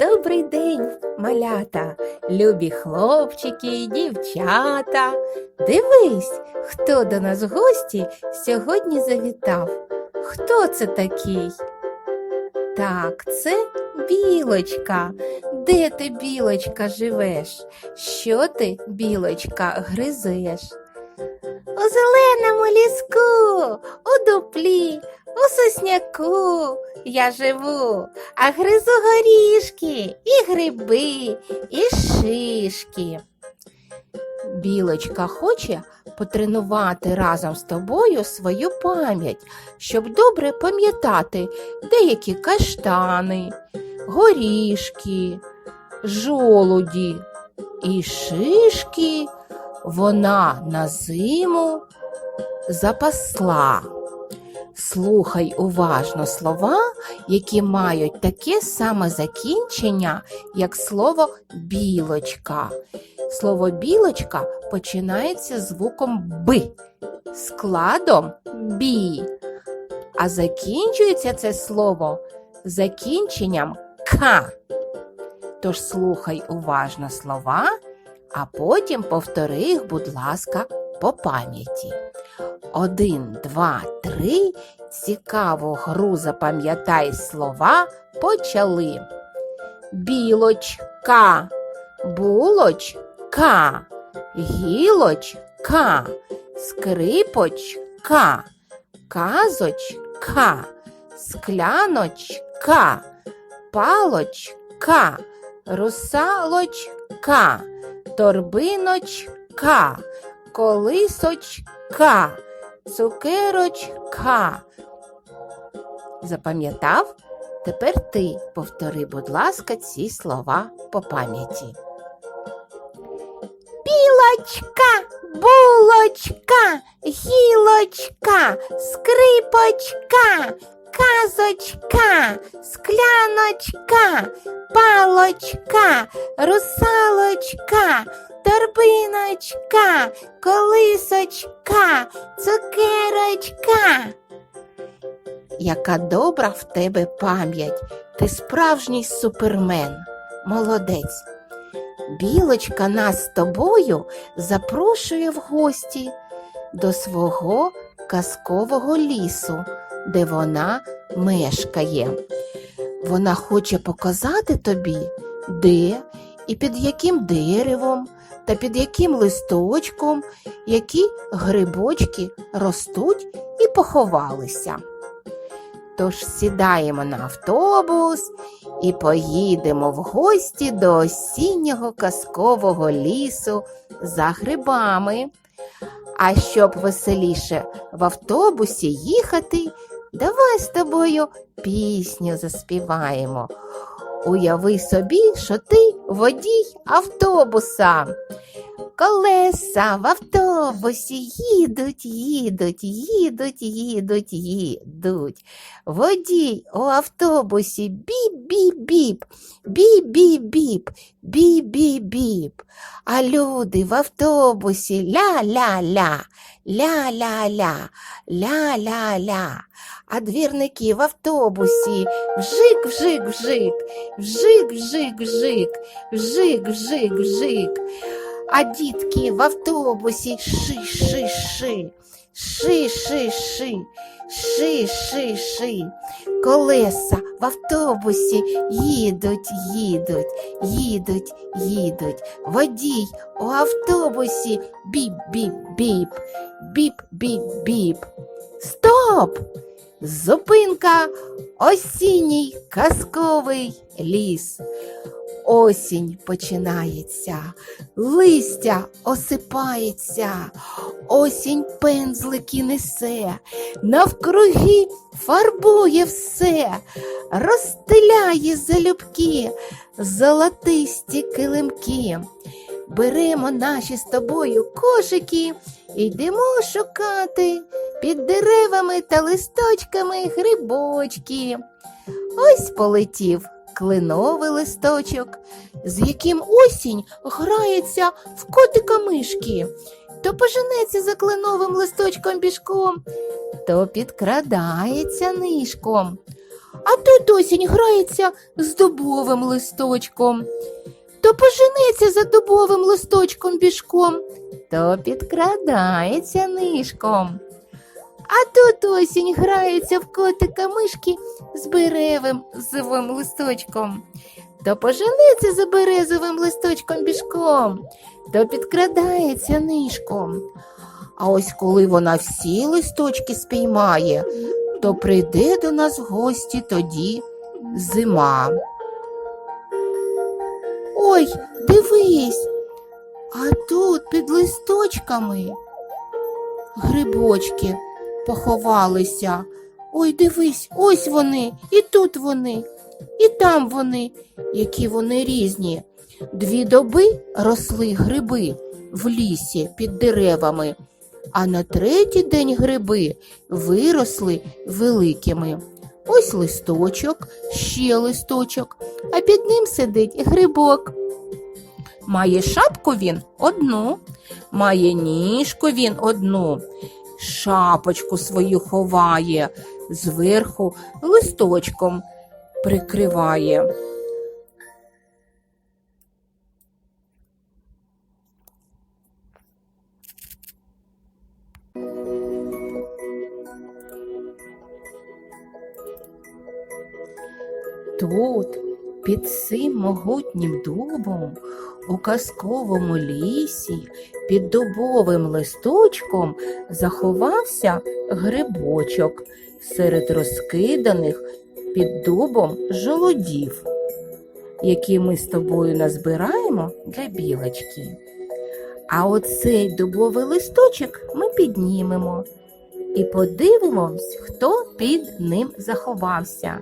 Добрий день, малята, любі хлопчики і дівчата. Дивись, хто до нас в гості сьогодні завітав. Хто це такий? Так, це білочка. Де ти, білочка, живеш? Що ти, білочка, гризеш? У зеленому ліску, у дуплі, у сосняку я живу, а гризу горішки, і гриби, і шишки. Білочка хоче потренувати разом з тобою свою пам'ять, щоб добре пам'ятати деякі каштани, горішки, жолуді і шишки вона на зиму запасла. Слухай уважно слова, які мають таке саме закінчення, як слово білочка. Слово білочка починається звуком Б, складом бі, а закінчується це слово закінченням К. Тож слухай уважно слова, а потім повтори їх, будь ласка, по пам'яті. Один, два, три. Цікаву гру запам'ятай слова почали. Білочка, булочка, гілочка, скрипочка, казочка, скляночка, палочка, русалочка, торбиночка, колисочка, цукерочка. Запам'ятав? Тепер ти повтори, будь ласка, ці слова по пам'яті. Білочка, булочка, гілочка, скрипочка, казочка, скляночка, палочка, русалочка, торбиночка, колисочка, цукерочка. Яка добра в тебе пам'ять, ти справжній супермен, молодець. Білочка нас з тобою запрошує в гості до свого казкового лісу, де вона мешкає. Вона хоче показати тобі, де і під яким деревом та під яким листочком які грибочки ростуть і поховалися. Тож сідаємо на автобус і поїдемо в гості до осіннього казкового лісу за грибами. А щоб веселіше в автобусі їхати, давай з тобою пісню заспіваємо. Уяви собі, що ти водій автобуса. Колеса в автобусі їдуть, їдуть, їдуть, їдуть, їдуть. Водій у автобусі біп-біп-біп, біп-біп-біп, біп-біп-біп. А люди в автобусі ля-ля-ля, ля-ля-ля, ля-ля-ля. А двірники в автобусі вжик-вжик-вжик, вжик-вжик-вжик, вжик-вжик-вжик. А дітки в автобусі ши-ши-ши, ши-ши-ши, ши-ши-ши. Колеса в автобусі їдуть, їдуть, їдуть, їдуть. Водій у автобусі біп-біп-біп, біп-біп-біп. Стоп! Зупинка. Осінній казковий ліс. Осінь починається, листя осипається, осінь пензлики несе, навкруги фарбує все, розстеляє залюбки, золотисті килимки. Беремо наші з тобою кошики і йдемо шукати під деревами та листочками грибочки. Ось полетів клиновий листочок, з яким осінь грається в котика мишки, то поженеться за кленовим листочком пішком, то підкрадається нишком. а тут осінь грається з дубовим листочком. То поженеться за дубовим листочком бішком, то підкрадається нишком. А тут осінь грається в котика мишки з беревим зовим листочком. То поженеться за березовим листочком бішком, то підкрадається нишком. А ось коли вона всі листочки спіймає, то прийде до нас в гості тоді зима. Ой, дивись, а тут під листочками грибочки поховалися. Ой, дивись, ось вони, і тут вони, і там вони, які вони різні. Дві доби росли гриби в лісі під деревами, а на третій день гриби виросли великими. Ось листочок, ще листочок, а під ним сидить грибок. Має шапку він одну, має ніжку він одну, шапочку свою ховає, зверху листочком прикриває. Під цим могутнім дубом, у казковому лісі, під дубовим листочком заховався грибочок серед розкиданих під дубом жолодів, які ми з тобою назбираємо для білочки. А оцей дубовий листочок ми піднімемо і подивимось, хто під ним заховався.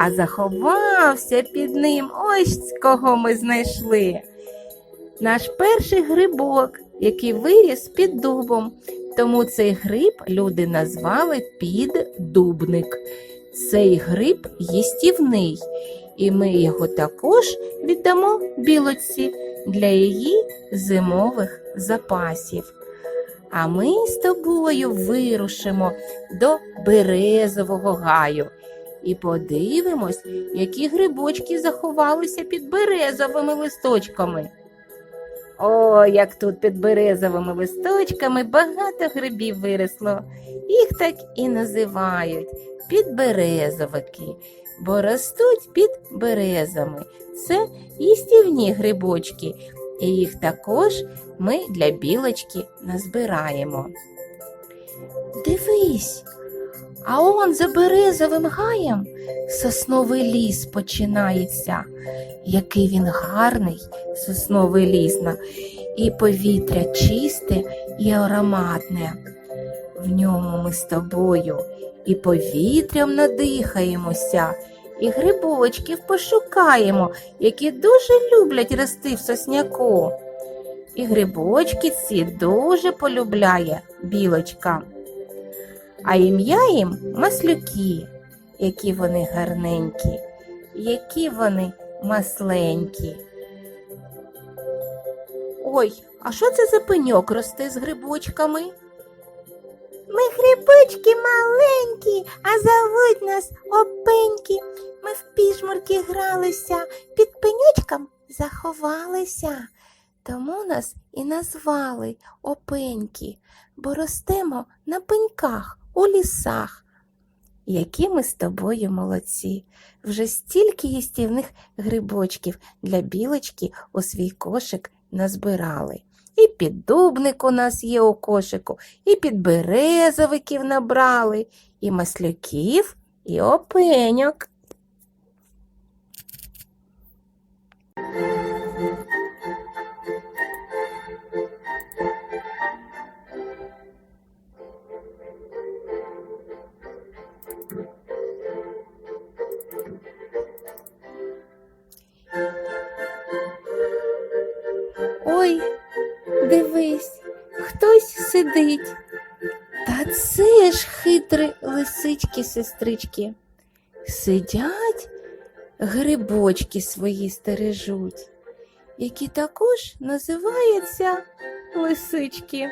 А заховався під ним ось кого ми знайшли. Наш перший грибок, який виріс під дубом. Тому цей гриб люди назвали піддубник. Цей гриб їстівний, і ми його також віддамо білоці для її зимових запасів. А ми з тобою вирушимо до березового гаю і подивимось, які грибочки заховалися під березовими листочками. О, як тут під березовими листочками багато грибів виросло. Їх так і називають підберезовики, бо ростуть під березами. Це їстівні грибочки, і їх також ми для білочки назбираємо. Дивись, а он за березовим гаєм сосновий ліс починається. Який він гарний, сосновий ліс, і повітря чисте і ароматне. В ньому ми з тобою і повітрям надихаємося, і грибочків пошукаємо, які дуже люблять рости в сосняку. І грибочки ці дуже полюбляє білочка. А ім'я їм маслюки, які вони гарненькі, які вони масленькі. Ой, а що це за пеньок росте з грибочками? Ми грибочки маленькі, а зовуть нас опеньки. Ми в пішмурки гралися, під пеньочком заховалися. Тому нас і назвали опеньки, бо ростемо на пеньках у лісах. Які ми з тобою молодці. Вже стільки їстівних грибочків для білочки у свій кошик назбирали. І піддубник у нас є у кошику, і підберезовиків набрали, і маслюків, і опеньок. Дивись, хтось сидить. Та це ж хитрі лисички-сестрички. Сидять, грибочки свої стережуть, які також називаються лисички.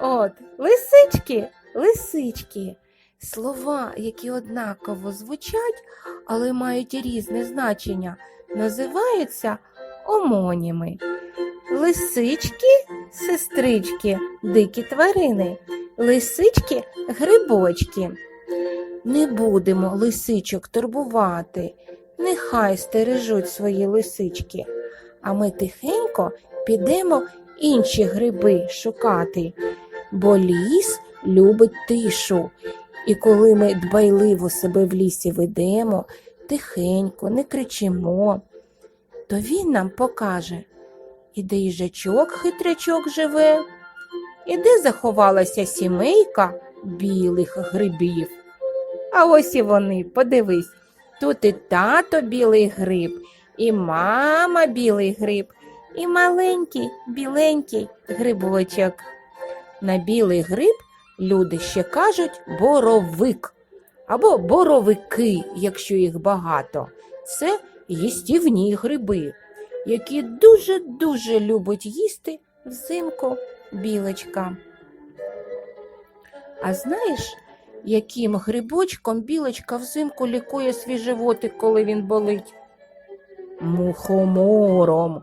От, лисички, лисички, Слова, які однаково звучать, але мають різне значення, називаються омоніми. Лисички, сестрички, дикі тварини, лисички, грибочки. Не будемо лисичок турбувати, нехай стережуть свої лисички, а ми тихенько підемо інші гриби шукати, бо ліс любить тишу. І коли ми дбайливо себе в лісі ведемо, тихенько, не кричимо, то він нам покаже, і де їжачок хитрячок живе, і де заховалася сімейка білих грибів. А ось і вони, подивись, тут і тато білий гриб, і мама білий гриб, і маленький біленький грибочок. На білий гриб люди ще кажуть боровик або боровики, якщо їх багато. Це їстівні гриби, які дуже-дуже любить їсти взимку білочка. А знаєш, яким грибочком білочка взимку лікує свій животик, коли він болить? Мухомором.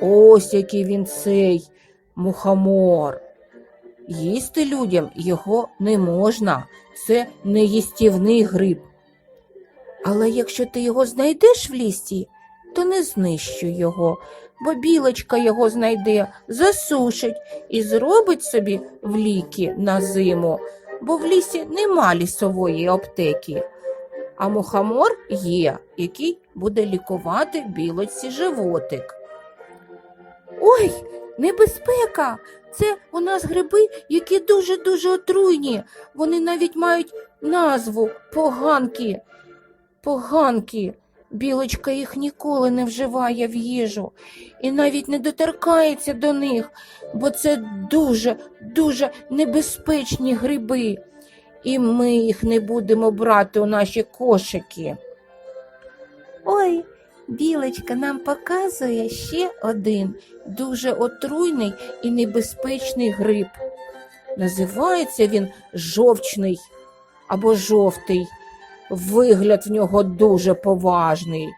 Ось який він цей мухомор. Їсти людям його не можна, це неїстівний гриб. Але якщо ти його знайдеш в лісі, то не знищуй його, бо білочка його знайде, засушить і зробить собі в ліки на зиму, бо в лісі нема лісової аптеки. А мухомор є, який буде лікувати білочці животик. Ой, небезпека! Це у нас гриби, які дуже-дуже отруйні. Вони навіть мають назву поганки. Поганки. Білочка їх ніколи не вживає в їжу і навіть не доторкається до них, бо це дуже, дуже небезпечні гриби, і ми їх не будемо брати у наші кошики. Ой, білочка нам показує ще один дуже отруйний і небезпечний гриб. Називається він жовчний або жовтий. Вигляд в нього дуже поважний,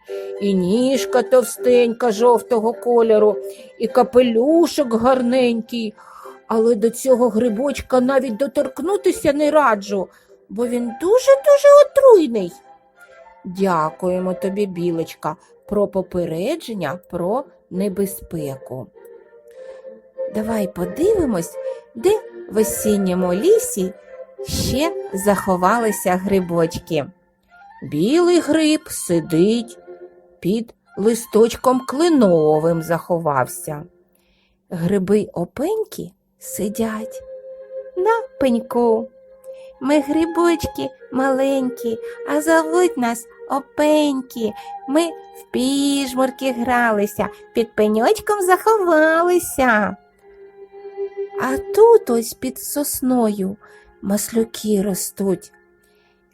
і ніжка товстенька жовтого кольору, і капелюшок гарненький. Але до цього грибочка навіть доторкнутися не раджу, бо він дуже-дуже отруйний. Дякуємо тобі, білочка, про попередження про небезпеку. Давай подивимось, де в осінньому лісі ще заховалися грибочки. Білий гриб сидить під листочком клиновим заховався. Гриби опенькі сидять на пеньку. Ми грибочки маленькі, а зовуть нас опенькі. Ми в піжмурки гралися, під пеньочком заховалися. А тут ось під сосною маслюки ростуть.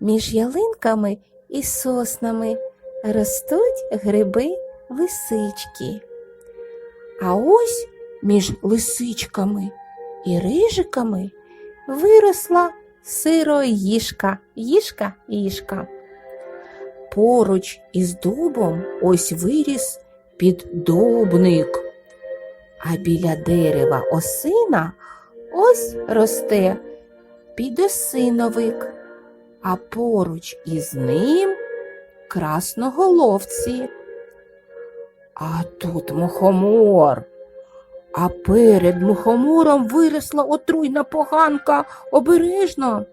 Між ялинками і соснами ростуть гриби лисички. А ось між лисичками і рижиками виросла сироїшка, їшка, їшка. Поруч із дубом ось виріс піддубник, а біля дерева осина ось росте підосиновик, а поруч із ним красноголовці. А тут мухомор. А перед мухомором виросла отруйна поганка обережно.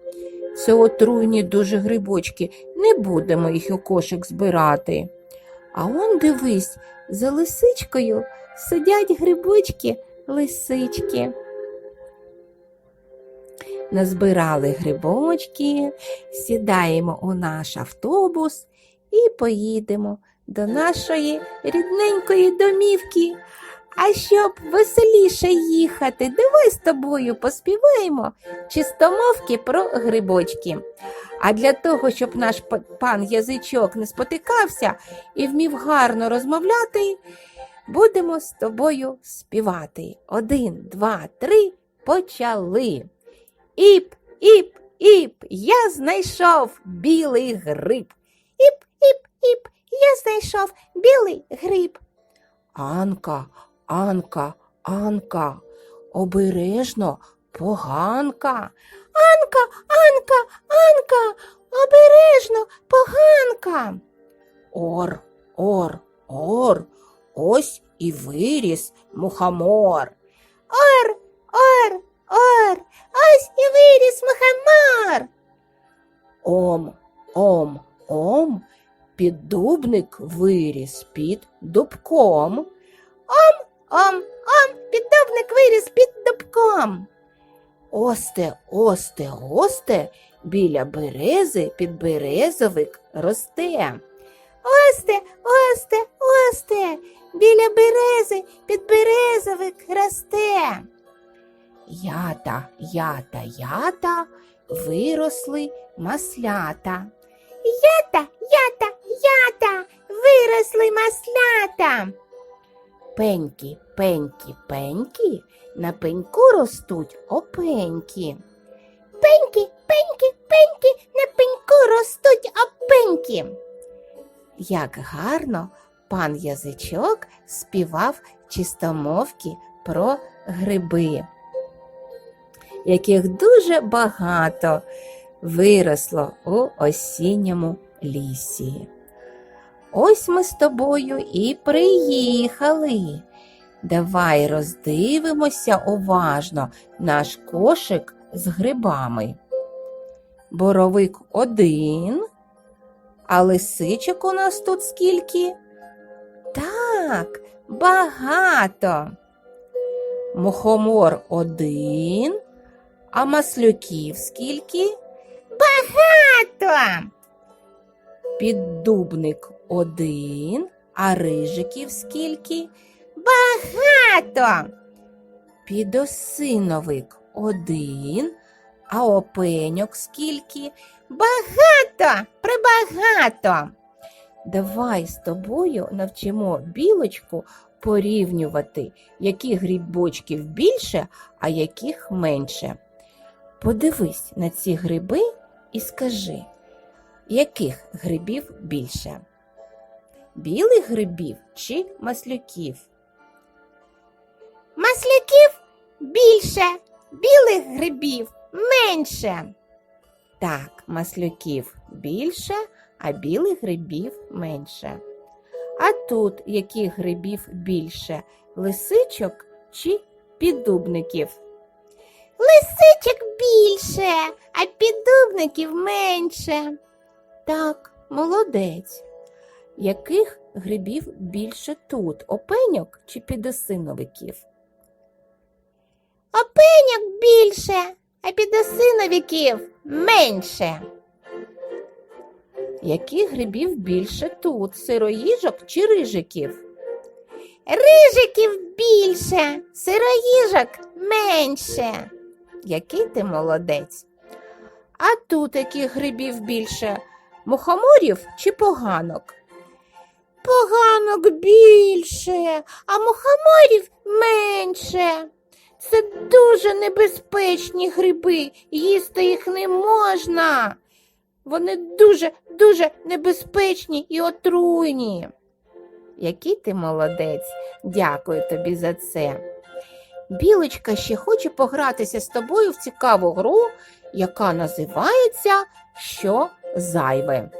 Це отруйні дуже грибочки, не будемо їх у кошик збирати. А он дивись, за лисичкою сидять грибочки лисички. Назбирали грибочки, сідаємо у наш автобус і поїдемо до нашої рідненької домівки. А щоб веселіше їхати, давай з тобою поспіваємо чистомовки про грибочки. А для того, щоб наш пан язичок не спотикався і вмів гарно розмовляти, будемо з тобою співати. Один, два, три, почали. Іп, іп, іп, я знайшов білий гриб. Іп, іп, іп, я знайшов білий гриб. Анка, Анка, Анка, обережно, поганка. Анка, Анка, Анка, обережно, поганка. Ор, ор, ор, ось і виріс мухомор. Ор, ор, ор, ось і виріс мухомор. Ом, ом, ом, піддубник виріс під дубком. Ом, ом, ом, піддубник виріс під дубком. Осте, осте, осте, біля берези підберезовик росте. Осте, осте, осте, біля берези підберезовик росте. Ята, ята, ята, виросли маслята. Ята, ята, ята, виросли маслята. Пеньки, пеньки, пеньки, на пеньку ростуть опеньки. Пеньки, пеньки, пеньки, на пеньку ростуть опеньки. Як гарно пан язичок співав чистомовки про гриби, яких дуже багато виросло у осінньому лісі. Ось ми з тобою і приїхали. Давай роздивимося уважно наш кошик з грибами. Боровик один, а лисичок у нас тут скільки? Так, багато. Мухомор один, а маслюків скільки? Багато. Піддубник один, а рижиків скільки? Багато. Підосиновик один, а опеньок скільки? Багато, прибагато. Давай з тобою навчимо білочку порівнювати, яких грибочків більше, а яких менше. Подивись на ці гриби і скажи, яких грибів більше? Білих грибів чи маслюків? Маслюків більше, білих грибів менше. Так, маслюків більше, а білих грибів менше. А тут яких грибів більше лисичок чи піддубників? Лисичок більше, а піддубників менше. Так, молодець. Яких грибів більше тут? Опеньок чи підосиновиків? Опеньок більше, а підосиновиків менше. Яких грибів більше тут? Сироїжок чи рижиків? Рижиків більше, сироїжок менше. Який ти молодець? А тут яких грибів більше? Мухоморів чи поганок? Поганок більше, а мухоморів менше. Це дуже небезпечні гриби, їсти їх не можна. Вони дуже, дуже небезпечні і отруйні. Який ти молодець, дякую тобі за це. Білочка ще хоче погратися з тобою в цікаву гру, яка називається Що зайве.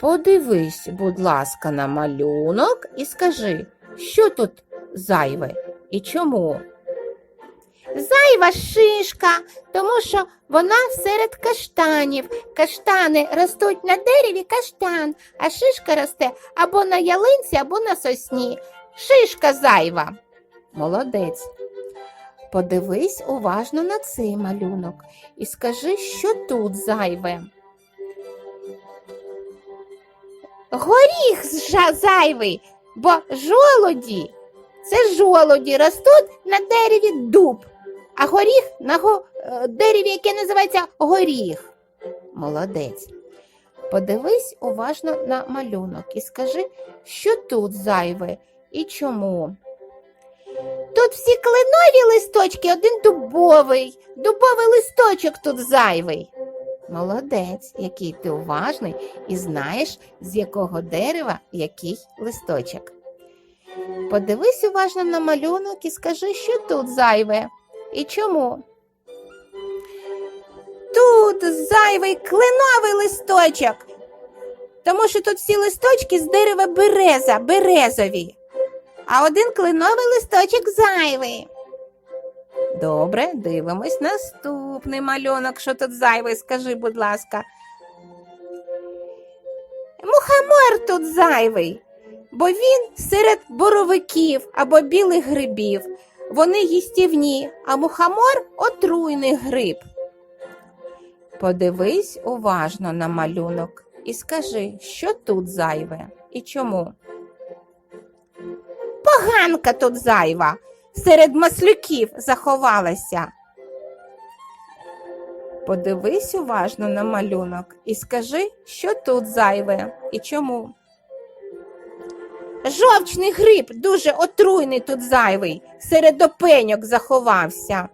Подивись, будь ласка, на малюнок і скажи, що тут зайве і чому? Зайва шишка, тому що вона серед каштанів. Каштани ростуть на дереві каштан, а шишка росте або на ялинці, або на сосні. Шишка зайва. Молодець. Подивись уважно на цей малюнок і скажи, що тут зайве. Горіх зайвий, бо жолоді це жолоді ростуть на дереві дуб, а горіх на го- е, дереві, яке називається горіх. Молодець. Подивись уважно на малюнок і скажи, що тут зайве і чому. Тут всі кленові листочки, один дубовий. Дубовий листочок тут зайвий. Молодець, який ти уважний і знаєш, з якого дерева який листочок. Подивись уважно на малюнок і скажи, що тут зайве і чому. Тут зайвий кленовий листочок, тому що тут всі листочки з дерева береза, березові, а один кленовий листочок зайвий. Добре, дивимось наступний малюнок. Що тут зайвий, скажи, будь ласка. Мухомор тут зайвий, бо він серед боровиків або білих грибів. Вони їстівні, а мухомор отруйний гриб. Подивись уважно на малюнок і скажи, що тут зайве і чому. Поганка тут зайва, серед маслюків заховалася. Подивись уважно на малюнок і скажи, що тут зайве і чому. Жовчний гриб дуже отруйний тут зайвий, серед опеньок заховався.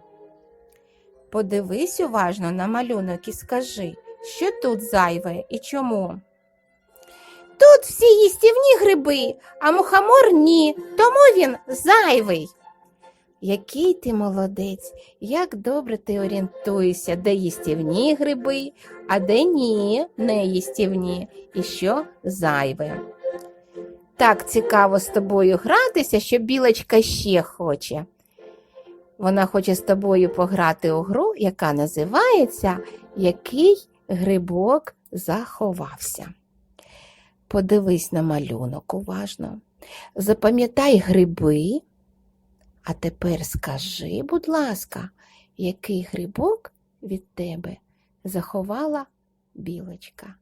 Подивись уважно на малюнок і скажи, що тут зайве і чому. Тут всі їстівні гриби, а мухомор ні, тому він зайвий. Який ти молодець, як добре ти орієнтуєшся, де їстівні гриби, а де ні, не їстівні, і що зайве. Так цікаво з тобою гратися, що білочка ще хоче. Вона хоче з тобою пограти у гру, яка називається Який грибок заховався. Подивись на малюнок уважно. Запам'ятай гриби. А тепер скажи, будь ласка, який грибок від тебе заховала білочка?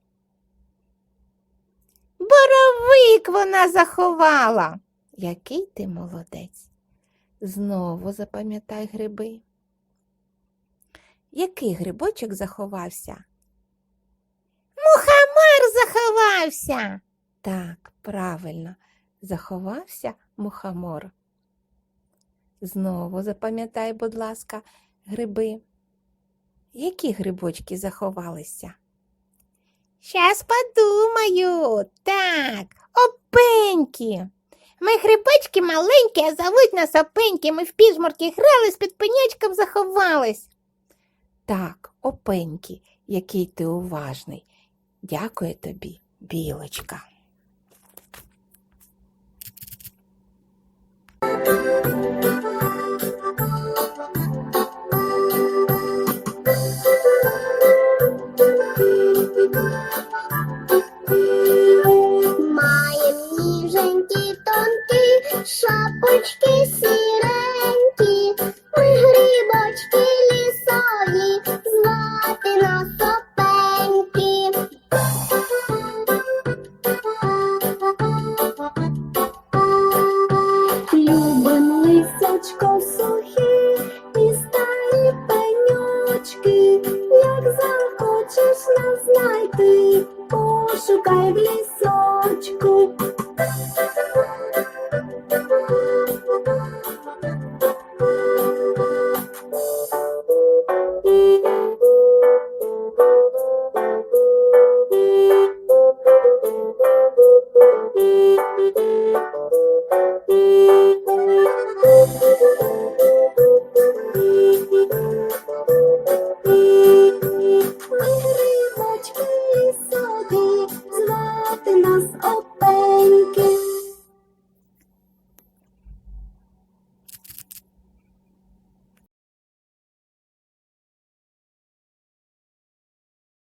Боровик вона заховала. Який ти молодець. Знову запам'ятай гриби. Який грибочок заховався? Заховався. Так, правильно, заховався мухомор. Знову запам'ятай, будь ласка, гриби. Які грибочки заховалися? Щас подумаю. Так, опеньки. Ми грибочки маленькі, а зовуть нас опеньки. Ми в піжмурки грали, з під пеньочком заховались. Так, опеньки, який ти уважний. Дякую тобі, білочка. Маєм ніженькі тонкі, шапочки сіренькі, kalbi